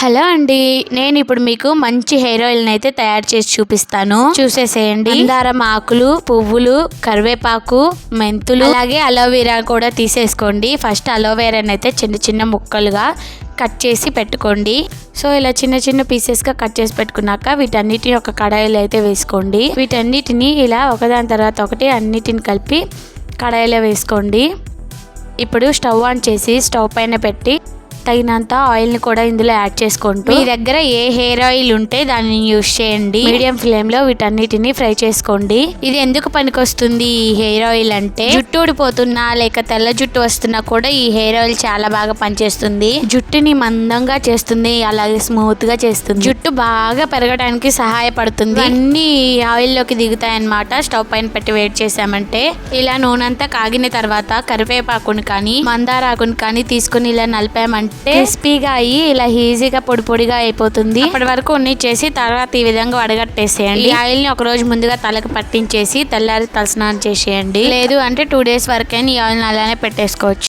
Hello అండి నేను ఇప్పుడు మీకు మంచి హెయిర్ ఆయిల్ అయితే తయారు చేసి చూపిస్తాను. చూసేసేయండి. మందారం ఆకులు పువ్వులు కరివేపాకు మెంతులు అలాగే అలోవెరా కూడా తీసేసుకోండి. ఫస్ట్ అలోవెరాని అయితే చిన్న చిన్న ముక్కలుగా కట్ చేసి పెట్టుకోండి. సో ఇలా చిన్న చిన్న పీసెస్గా కట్ చేసి పెట్టుకున్నాక వీటన్నిటిని ఒక కడాయిలో అయితే వేసుకోండి. వీటన్నిటిని ఇలా ఒకదాని తర్వాత ఒకటి అన్నిటిని కలిపి కడాయిలో వేసుకోండి. ఇప్పుడు స్టవ్ ఆన్ చేసి స్టవ్ పైన పెట్టి తగినంత ఆయిల్ని కూడా ఇందులో యాడ్ చేసుకుంటూ మీ దగ్గర ఏ హెయిర్ ఆయిల్ ఉంటే దాన్ని యూస్ చేయండి. మీడియం ఫ్లేమ్లో వీటన్నిటిని ఫ్రై చేసుకోండి. ఇది ఎందుకు పనికొస్తుంది ఈ హెయిర్ ఆయిల్ అంటే? జుట్టు ఊడిపోతున్నా లేక తెల్ల జుట్టు వస్తున్నా కూడా ఈ హెయిర్ ఆయిల్ చాలా బాగా పనిచేస్తుంది. జుట్టుని మందంగా చేస్తుంది అలాగే స్మూత్గా చేస్తుంది. జుట్టు బాగా పెరగడానికి సహాయపడుతుంది. అన్ని ఆయిల్లోకి దిగుతాయి అన్నమాట స్టవ్ పైన పెట్టి వేడి చేసామంటే ఇలా నూనెంతా కాగిన తర్వాత కరివేపాకుని కానీ మందారాకుని కానీ తీసుకుని ఇలా నలిపామంటే క్రిస్పీగా అయ్యి ఇలా ఈజీగా పొడి పొడిగా అయిపోతుంది. అప్పటి వరకు ఉన్ని చేసి తర్వాత ఈ విధంగా వడగట్టేసేయండి. ఆయిల్ని ఒక రోజు ముందుగా తలకు పట్టించేసి తెల్లారి తలస్నానం చేసేయండి. లేదు అంటే టూ డేస్ వరకైనా ఈ ఆయిల్ అలానే పెట్టేసుకోవచ్చు.